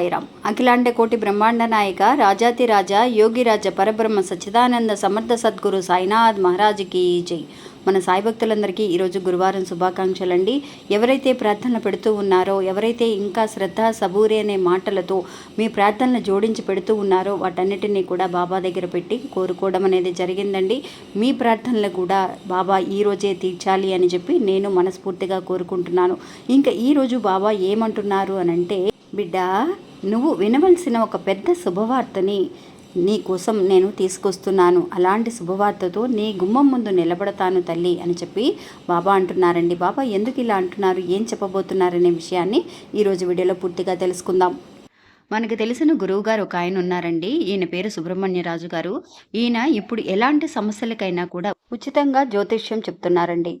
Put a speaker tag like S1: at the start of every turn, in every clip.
S1: సాయిరాం. అఖిలాండ కోటి బ్రహ్మాండ నాయక రాజాతి రాజా యోగిరాజ పరబ్రహ్మ సచ్చిదానంద సమర్థ సద్గురు సాయినాథ్ మహారాజుకి జై. మన సాయి భక్తులందరికీ ఈరోజు గురువారం శుభాకాంక్షలండి ఎవరైతే ప్రార్థనలు పెడుతూ ఉన్నారో ఎవరైతే ఇంకా శ్రద్ధ సబూరి అనే మాటలతో మీ ప్రార్థనలు జోడించి పెడుతూ ఉన్నారో వాటన్నిటినీ కూడా బాబా దగ్గర పెట్టి కోరుకోవడం అనేది జరిగిందండి. మీ ప్రార్థనలు కూడా బాబా ఈ రోజే తీర్చాలి అని చెప్పి నేను మనస్ఫూర్తిగా కోరుకుంటున్నాను. ఇంకా ఈరోజు బాబా ఏమంటున్నారు అని అంటే బిడ్డ నువ్వు వినవలసిన ఒక పెద్ద శుభవార్తని నీ కోసం నేను తీసుకొస్తున్నాను. అలాంటి శుభవార్తతో నీ గుమ్మం ముందు నిలబడతాను తల్లి అని చెప్పి బాబా అంటున్నారండి. బాబా ఎందుకు ఇలా అంటున్నారు? ఏం చెప్పబోతున్నారనే విషయాన్ని ఈరోజు వీడియోలో పూర్తిగా తెలుసుకుందాం. మనకు తెలిసిన గురువు గారు ఒక ఆయన ఉన్నారండి. ఈయన పేరు సుబ్రహ్మణ్యరాజు గారు. ఈయన ఇప్పుడు ఎలాంటి సమస్యలకైనా కూడా ఉచితంగా జ్యోతిష్యం చెప్తున్నారండి.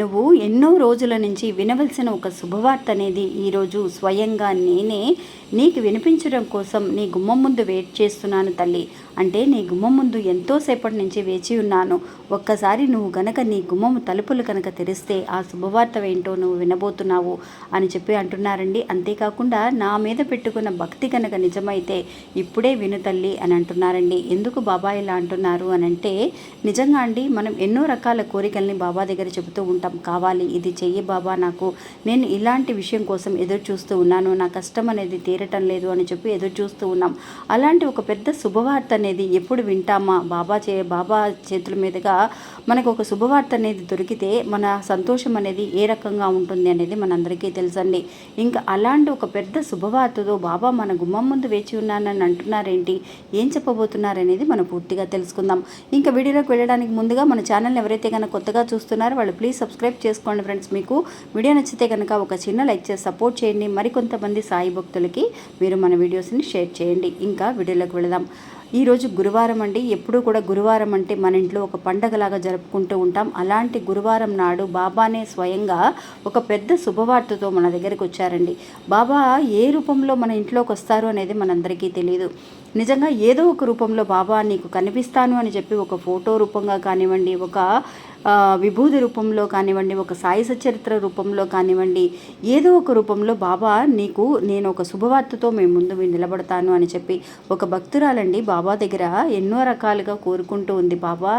S1: నువ్వు ఎన్నో రోజుల నుంచి వినవలసిన ఒక శుభవార్త అనేది ఈరోజు స్వయంగా నేనే నీకు వినిపించడం కోసం నీ గుమ్మం ముందు వెయిట్ చేస్తున్నాను తల్లి. అంటే నీ గుమ్మం ముందు ఎంతోసేపటి నుంచి వేచి ఉన్నాను. ఒక్కసారి నువ్వు గనక నీ గుమ్మము తలుపులు కనుక తెరిస్తే ఆ శుభవార్త ఏంటో నువ్వు వినబోతున్నావు అని చెప్పి అంటున్నారండి. అంతేకాకుండా నా మీద పెట్టుకున్న భక్తి కనుక నిజమైతే ఇప్పుడే విను తల్లి అని అంటున్నారండి. ఎందుకు బాబా ఇలా అంటున్నారు అని అంటే నిజంగా అండి మనం ఎన్నో రకాల కోరికల్ని బాబా దగ్గర చెబుతూ ఉంటాం. కావాలి ఇది చెయ్యి బాబా నాకు. నేను ఇలాంటి విషయం కోసం ఎదురు చూస్తూ ఉన్నాను. నా కష్టం అనేది తీరటం లేదు అని చెప్పి ఎదురు చూస్తూ ఉన్నాం. అలాంటి ఒక పెద్ద శుభవార్త అనేది ఎప్పుడు వింటామా? బాబా చే బాబా చేతుల మీదుగా మనకు ఒక శుభవార్త అనేది దొరికితే మన సంతోషం అనేది ఏ రకంగా ఉంటుంది అనేది మనందరికీ తెలుసండి. ఇంకా అలాంటి ఒక పెద్ద శుభవార్తతో బాబా మన గుమ్మం ముందు వేచి ఉన్నానని అంటున్నారేంటి? ఏం చెప్పబోతున్నారనేది మనం పూర్తిగా తెలుసుకుందాం. ఇంకా వీడియోలోకి వెళ్ళడానికి ముందుగా మన ఛానల్ ఎవరైతే కనుక కొత్తగా చూస్తున్నారో వాళ్ళు ప్లీజ్ సబ్స్క్రైబ్ చేసుకోండి ఫ్రెండ్స్. మీకు వీడియో నచ్చితే కనుక ఒక చిన్న లైక్ చేసి సపోర్ట్ చేయండి. మరికొంతమంది సాయి భక్తులకి మీరు మన వీడియోస్ని షేర్ చేయండి. ఇంకా వీడియోలోకి వెళదాం. ఈరోజు గురువారం అండి. ఎప్పుడూ కూడా గురువారం అంటే మన ఇంట్లో ఒక పండగలాగా జరుపుకుంటూ ఉంటాం. అలాంటి గురువారం నాడు బాబానే స్వయంగా ఒక పెద్ద శుభవార్తతో మన దగ్గరికి వచ్చారండి. బాబా ఏ రూపంలో మన ఇంట్లోకి వస్తారు అనేది మనందరికీ తెలియదు నిజంగా ఏదో ఒక రూపంలో బాబా నీకు కనిపిస్తాను అని చెప్పి ఒక ఫోటో రూపంగా కానివ్వండి ఒక విభూది రూపంలో కానివ్వండి ఒక సాయి సచరిత్ర రూపంలో కానివ్వండి ఏదో ఒక రూపంలో బాబా నీకు నేను ఒక శుభవార్తతో మేము ముందు మీ నిలబడతాను అని చెప్పి ఒక భక్తురాలండి బాబా దగ్గర ఎన్నో రకాలుగా కోరుకుంటూ ఉంది. బాబా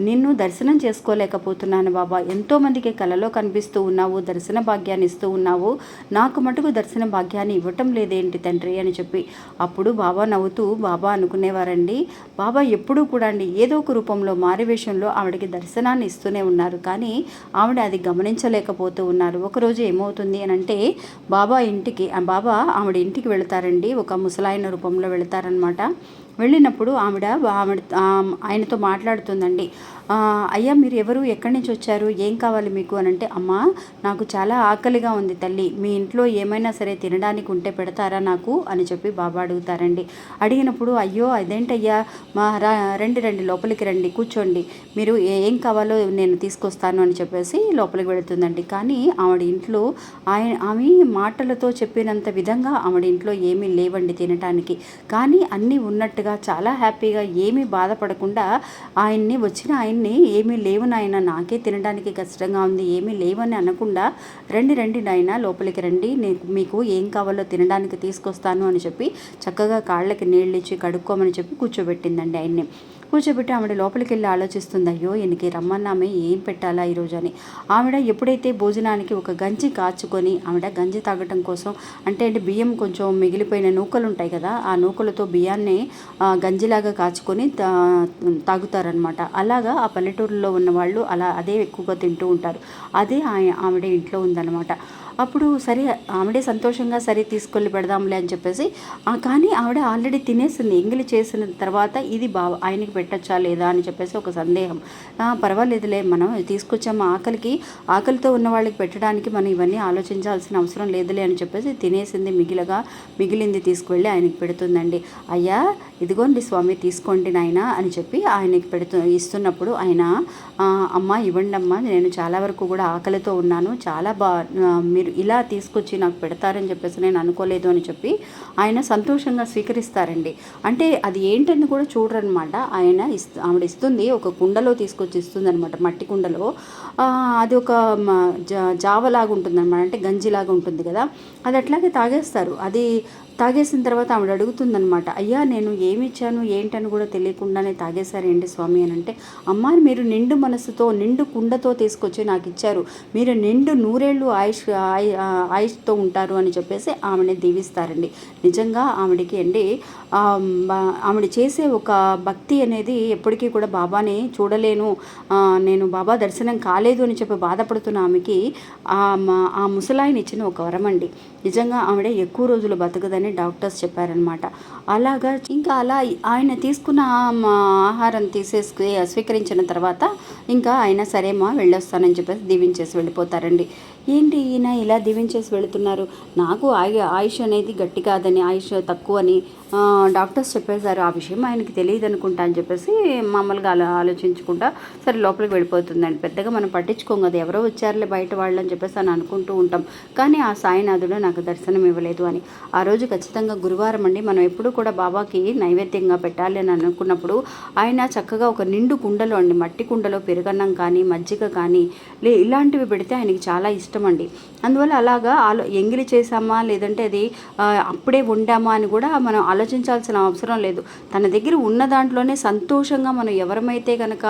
S1: నిన్ను దర్శనం చేసుకోలేకపోతున్నాను బాబా. ఎంతోమందికి కలలో కనిపిస్తూ ఉన్నావు దర్శన భాగ్యాన్ని ఇస్తూ ఉన్నావు. నాకు మటుకు దర్శన భాగ్యాన్ని ఇవ్వటం లేదేంటి తండ్రి అని చెప్పి అప్పుడు బాబా నవ్వుతూ బాబా అనుకునేవారండి. బాబా ఎప్పుడూ కూడా అండి ఏదో ఒక రూపంలో మారివేషంలో ఆవిడకి దర్శనాన్ని ఇస్తూ ఇస్తూనే ఉన్నారు. కానీ ఆవిడ అది గమనించలేకపోతూ ఉన్నారు. ఒకరోజు ఏమవుతుంది అని అంటే బాబా ఇంటికి బాబా ఆవిడ ఇంటికి వెళతారండి. ఒక ముసలాయన రూపంలో వెళతారనమాట వెళ్ళినప్పుడు ఆవిడ ఆవిడ ఆయనతో మాట్లాడుతుందండి. అయ్యా మీరు ఎవరు? ఎక్కడి నుంచి వచ్చారు? ఏం కావాలి మీకు? అని అంటే అమ్మా నాకు చాలా ఆకలిగా ఉంది తల్లి. మీ ఇంట్లో ఏమైనా సరే తినడానికి ఉంటే పెడతారా నాకు? అని చెప్పి బాబా అడుగుతారండి. అడిగినప్పుడు అయ్యో అదేంటయ్యా? మా రా రండి రండి లోపలికి రండి కూర్చోండి. మీరు ఏం కావాలో నేను తీసుకొస్తాను అని చెప్పేసి లోపలికి వెళుతుందండి. కానీ ఆవిడ ఇంట్లో ఆయన ఆమె మాటలతో చెప్పినంత విధంగా ఆవిడ ఇంట్లో ఏమీ లేవండి తినటానికి. కానీ అన్నీ ఉన్నట్టుగా చాలా హ్యాపీగా ఏమీ బాధపడకుండా ఆయన్ని వచ్చిన ఆయన్ని ఏమీ లేవు నాయన. నాకే తినడానికి కష్టంగా ఉంది. ఏమీ లేవని అనకుండా రండి రండి నాయన. లోపలికి రండి. నేను మీకు ఏం కావాలో తినడానికి తీసుకొస్తాను అని చెప్పి చక్కగా కాళ్ళకి నీళ్ళు ఇచ్చి కడుక్కోమని చెప్పి కూర్చోబెట్టిందండి ఆయన్ని. కూర్చోబెట్టి ఆవిడ లోపలికి వెళ్ళి ఆలోచిస్తుంది అయ్యో ఎనికి రమ్మన్నామే ఏం పెట్టాలా ఈరోజు అని. ఆవిడ ఎప్పుడైతే భోజనానికి ఒక గంజి కాచుకొని ఆవిడ గంజి తాగటం కోసం అంటే అంటే బియ్యం కొంచెం మిగిలిపోయిన నూకలు ఉంటాయి కదా ఆ నూకలతో బియ్యాన్ని గంజిలాగా కాచుకొని తా తాగుతారనమాట అలాగా ఆ పల్లెటూరులో ఉన్న వాళ్ళు అలా అదే ఎక్కువగా తింటూ ఉంటారు. అదే ఆయ- ఆవిడ ఇంట్లో ఉందన్నమాట. అప్పుడు సరే ఆవిడే సంతోషంగా సరే తీసుకెళ్ళి పెడదాంలే అని చెప్పేసి కానీ ఆవిడ ఆల్రెడీ తినేసింది ఎంగిలి చేసిన తర్వాత ఇది బా ఆయనకి పెట్టచ్చా లేదా అని చెప్పేసి ఒక సందేహం. పర్వాలేదులే మనం తీసుకొచ్చాము ఆకలికి ఆకలితో ఉన్న వాళ్ళకి పెట్టడానికి మనం ఇవన్నీ ఆలోచించాల్సిన అవసరం లేదులే అని చెప్పేసి తినేసింది మిగిలగా మిగిలింది తీసుకువెళ్ళి ఆయనకి పెడుతుందండి. అయ్యా ఇదిగోండి స్వామి తీసుకోండి నాయన అని చెప్పి ఆయనకి పెడుతు ఇస్తున్నప్పుడు ఆయన అమ్మ ఇవ్వండి అమ్మా నేను చాలా వరకు కూడా ఆకలితో ఉన్నాను చాలా బా మీరు మీరు ఇలా తీసుకొచ్చి నాకు పెడతారని చెప్పేసి నేను అనుకోలేదు అని చెప్పి ఆయన సంతోషంగా స్వీకరిస్తారండి. అంటే అది ఏంటని కూడా చూడరనమాట. ఆయన ఇస్తు ఆవిడ ఇస్తుంది ఒక కుండలో తీసుకొచ్చి ఇస్తుంది అనమాట మట్టి కుండలో. అది ఒక మ, జా జావలాగా ఉంటుంది అనమాట అంటే గంజిలాగా ఉంటుంది కదా. అది అట్లాగే తాగేస్తారు. అది తాగేసిన తర్వాత ఆవిడ అడుగుతుందనమాట అయ్యా నేను ఏమి ఇచ్చాను ఏంటని కూడా తెలియకుండానే తాగేశారేంటి స్వామి? అని అంటే అమ్మ మీరు నిండు మనసుతో నిండు కుండతో తీసుకొచ్చి నాకు ఇచ్చారు. మీరు నిండు నూరేళ్ళు ఆయుష్ ఆయుష్తో ఉంటారు అని చెప్పేసి ఆమెని దీవిస్తారండి. నిజంగా ఆవిడకి అండి ఆవిడ చేసే ఒక భక్తి అనేది ఎప్పటికీ కూడా బాబాని చూడలేను. నేను బాబా దర్శనం కాలేదు అని చెప్పి బాధపడుతున్న ఆమెకి ఆ ముసలాయిని ముసలాయన ఇచ్చిన ఒక వరం అండి. నిజంగా ఆవిడ ఎక్కువ రోజులు బతకదని డాక్టర్స్ చెప్పారనమాట అలాగా ఇంకా అలా ఆయన తీసుకున్న ఆహారం తీసేసుకు స్వీకరించిన తర్వాత ఇంకా ఆయన సరేమా వెళ్ళొస్తానని చెప్పేసి దీవించేసి వెళ్ళిపోతారండి. ఏంటి ఈయన ఇలా దీవించేసి వెళుతున్నారు? నాకు ఆయు ఆయుష్ అనేది గట్టి కాదని ఆయుష్ తక్కువని డాక్టర్స్ చెప్పేశారు. ఆ విషయం ఆయనకి తెలియదు అనుకుంటా అని చెప్పేసి మామూలుగా అలా ఆలోచించుకుంటా సరే లోపలికి వెళ్ళిపోతుందండి. పెద్దగా మనం పట్టించుకోం కదా ఎవరో వచ్చారులే బయట వాళ్ళు అని చెప్పేసి అని అనుకుంటూ ఉంటాం. కానీ ఆ సాయినాథుడు నాకు దర్శనం ఇవ్వలేదు అని. ఆ రోజు ఖచ్చితంగా గురువారం అండి. మనం ఎప్పుడూ కూడా బాబాకి నైవేద్యంగా పెట్టాలి అని అనుకున్నప్పుడు ఆయన చక్కగా ఒక నిండు కుండలో అండి మట్టి కుండలో పెరుగన్నం కానీ మజ్జిగ కానీ లే ఇలాంటివి పెడితే ఆయనకి చాలా ఇష్టం. అండి అందువల్ల అలాగా ఆలో ఎంగిలి చేసామా లేదంటే అది అప్పుడే వండామా అని కూడా మనం ఆలోచించాల్సిన అవసరం లేదు. తన దగ్గర ఉన్న దాంట్లోనే సంతోషంగా మనం ఎవరమైతే కనుక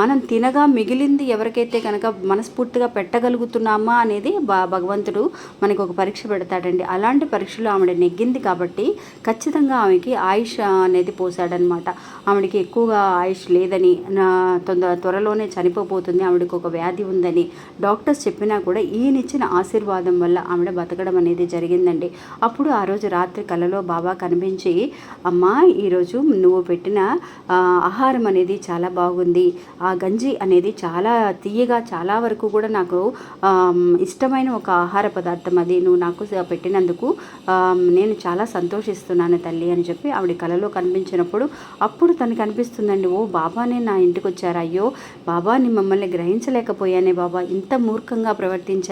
S1: మనం తినగా మిగిలింది ఎవరికైతే కనుక మనస్ఫూర్తిగా పెట్టగలుగుతున్నామా అనేది భగవంతుడు మనకు ఒక పరీక్ష పెడతాడండి. అలాంటి పరీక్షలో ఆవిడ నెగ్గింది కాబట్టి ఖచ్చితంగా ఆమెకి ఆయుష్ అనేది పోసాడనమాట. ఆవిడకి ఎక్కువగా ఆయుష్ లేదని నా తొందర త్వరలోనే చనిపోబోతుంది ఆవిడకి ఒక వ్యాధి ఉందని డాక్టర్స్ చెప్పినా కూడా ఈ ఈయనిచ్చిన ఆశీర్వాదం వల్ల ఆవిడ బతకడం అనేది జరిగిందండి. అప్పుడు ఆ రోజు రాత్రి కలలో బాబా కనిపించి అమ్మా ఈరోజు నువ్వు పెట్టిన ఆహారం అనేది చాలా బాగుంది. ఆ గంజి అనేది చాలా తీయగా చాలా వరకు కూడా నాకు ఇష్టమైన ఒక ఆహార పదార్థం అది. నువ్వు నాకు పెట్టినందుకు నేను చాలా సంతోషిస్తున్నాను తల్లి అని చెప్పి ఆవిడ కలలో కనిపించినప్పుడు అప్పుడు తనకు అనిపిస్తుందండి ఓ బాబానే నా ఇంటికి వచ్చారు అయ్యో బాబాని మమ్మల్ని గ్రహించలేకపోయానే బాబా. ఇంత మూర్ఖంగా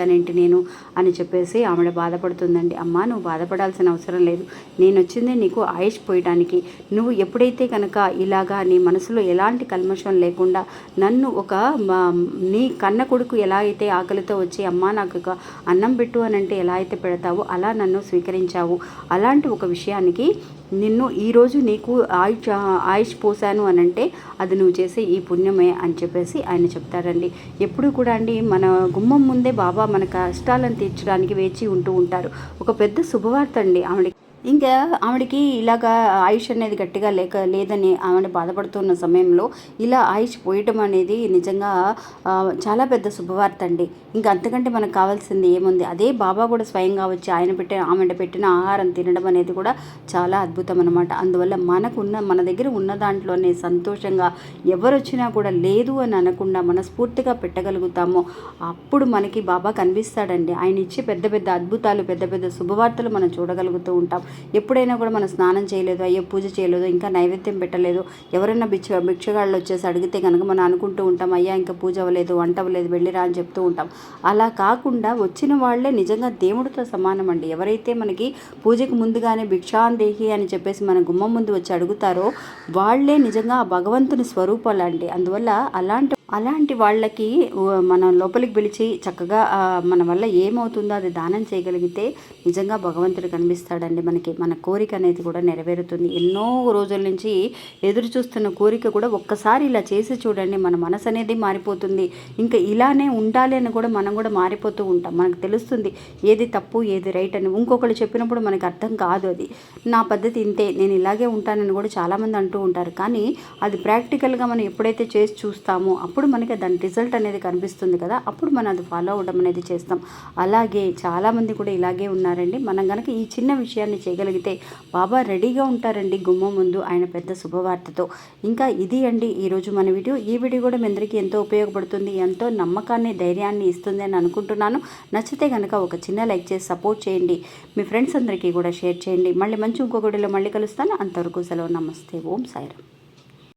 S1: వచ్చానేంటి నేను అని చెప్పేసి ఆమె బాధపడుతుందండి. అమ్మా నువ్వు బాధపడాల్సిన అవసరం లేదు. నేను వచ్చిందే నీకు ఆయుష్ పోయడానికి నువ్వు ఎప్పుడైతే కనుక ఇలాగా నీ మనసులో ఎలాంటి కల్మషం లేకుండా నన్ను ఒక మా నీ కన్న కొడుకు ఎలా అయితే ఆకలితో వచ్చి అమ్మా నాకు ఒక అన్నం పెట్టు అని అంటే ఎలా అయితే పెడతావో అలా నన్ను స్వీకరించావు. అలాంటి ఒక విషయానికి నిన్ను ఈరోజు నీకు ఆయుష్ ఆయుష్ పోసాను అని అంటే అది నువ్వు చేసే ఈ పుణ్యమే అని చెప్పేసి ఆయన చెప్తారండి. ఎప్పుడు కూడా అండి మన గుమ్మం ముందే బాబా మన కష్టాలను తీర్చడానికి వేచి ఉంటూ ఉంటారు. ఒక పెద్ద శుభవార్త అండి ఆవిడకి ఇంకా ఆవిడకి ఇలాగా ఆయుష్ అనేది గట్టిగా లేక లేదని ఆవిడ బాధపడుతున్న సమయంలో ఇలా ఆయుష్ పోయటం అనేది నిజంగా చాలా పెద్ద శుభవార్త అండి. ఇంకా అంతకంటే మనకు కావాల్సింది ఏముంది? అదే బాబా కూడా స్వయంగా వచ్చి ఆయన పెట్టిన ఆమె పెట్టిన ఆహారం తినడం అనేది కూడా చాలా అద్భుతం అనమాట అందువల్ల మనకున్న మన దగ్గర ఉన్న దాంట్లోనే సంతోషంగా ఎవరు వచ్చినా కూడా లేదు అని అనకుండా మనస్ఫూర్తిగా పెట్టగలుగుతామో. అప్పుడు మనకి బాబా కనిపిస్తాడండి. ఆయన ఇచ్చే పెద్ద పెద్ద అద్భుతాలు పెద్ద పెద్ద శుభవార్తలు మనం చూడగలుగుతూ ఉంటాం. ఎప్పుడైనా కూడా మనం స్నానం చేయలేదు అయ్యో పూజ చేయలేదు ఇంకా నైవేద్యం పెట్టలేదు ఎవరైనా భిక్ష భిక్షగాళ్ళు వచ్చేసి అడిగితే కనుక మనం అనుకుంటూ ఉంటాం అయ్యా ఇంకా పూజ అవ్వలేదు వంట అవ్వలేదు వెళ్ళిరా అని చెప్తూ ఉంటాం. అలా కాకుండా వచ్చిన వాళ్ళే నిజంగా దేవుడితో సమానం అండి. ఎవరైతే మనకి పూజకు ముందుగానే భిక్షాందేహి అని చెప్పేసి మన గుమ్మం ముందు వచ్చి అడుగుతారో వాళ్ళే నిజంగా ఆ భగవంతుని స్వరూపాలు అండి అందువల్ల అలాంటి అలాంటి వాళ్ళకి మనం లోపలికి పిలిచి చక్కగా మన వల్ల ఏమవుతుందో అది దానం చేయగలిగితే నిజంగా భగవంతుడు కనిపిస్తాడండి మనకి. మన కోరిక అనేది కూడా నెరవేరుతుంది. ఎన్నో రోజుల నుంచి ఎదురు చూస్తున్న కోరిక కూడా ఒక్కసారి ఇలా చేసి చూడండి మన మనసు అనేది మారిపోతుంది. ఇంకా ఇలానే ఉండాలి అని కూడా మనం కూడా మారిపోతూ ఉంటాం. మనకు తెలుస్తుంది ఏది తప్పు ఏది రైట్ అని. ఇంకొకళ్ళు చెప్పినప్పుడు మనకు అర్థం కాదు అది. నా పద్ధతి ఇంతే నేను ఇలాగే ఉంటానని కూడా చాలామంది అంటూ ఉంటారు. కానీ అది ప్రాక్టికల్గా మనం ఎప్పుడైతే చేసి చూస్తామో అప్పుడు అప్పుడు మనకి దాని రిజల్ట్ అనేది కనిపిస్తుంది కదా అప్పుడు మనం అది ఫాలో అవ్వడం అనేది చేస్తాం. అలాగే చాలామంది కూడా ఇలాగే ఉన్నారండి. మనం కనుక ఈ చిన్న విషయాన్ని చేయగలిగితే బాబా రెడీగా ఉంటారండి గుమ్మం ముందు ఆయన పెద్ద శుభవార్తతో. ఇంకా ఇది అండి ఈరోజు మన వీడియో. ఈ వీడియో కూడా మీ అందరికీ ఎంతో ఉపయోగపడుతుంది ఎంతో నమ్మకాన్ని ధైర్యాన్ని ఇస్తుంది అని అనుకుంటున్నాను. నచ్చితే కనుక ఒక చిన్న లైక్ చేసి సపోర్ట్ చేయండి. మీ ఫ్రెండ్స్ అందరికీ కూడా షేర్ చేయండి. మళ్ళీ మంచి ఇంకొకటిలో మళ్ళీ కలుస్తాను. అంతవరకు సెలవు. నమస్తే. ఓం సాయిరామ్.